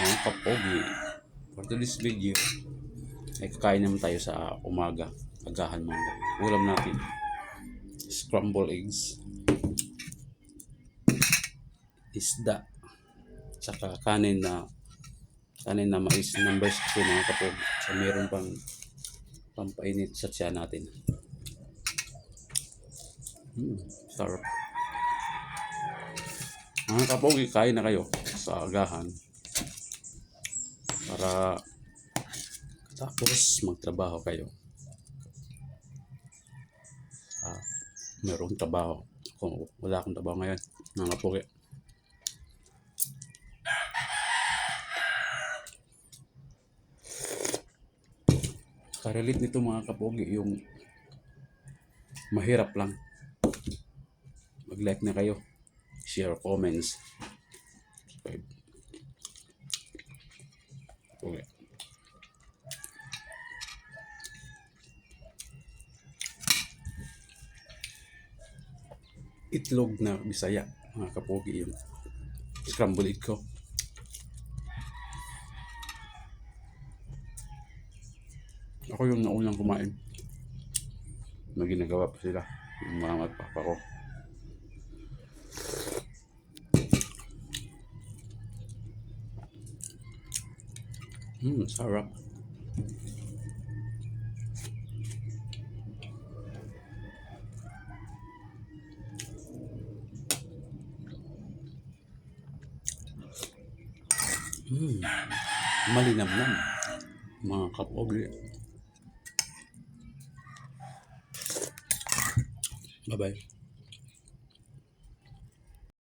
mga kapogi for today's video ay kakain naman tayo sa umaga. Agahan kapogi. ulam natin. Scramble eggs. Isda. Saka kanin na kanin na mais number 16 mga kapogi so meron pang pampainit sa tiyan natin. Hmm, sarap. Mga kapogi kain na kayo sa agahan para tapos magtrabaho kayo. Ah, merong trabaho. Kung wala akong trabaho ngayon, mga kapugi. Karelate nito mga kapogi, yung mahirap lang. Mag-like na kayo. Share comments. Itlog na bisaya, mga kapogi yung scramble egg ko. Ako yung naunang kumain. May ginagawa pa sila. Yung mama at papa ko. Hmm, sarap. Hmm, malinamnam. Mga kapogi. Bye-bye.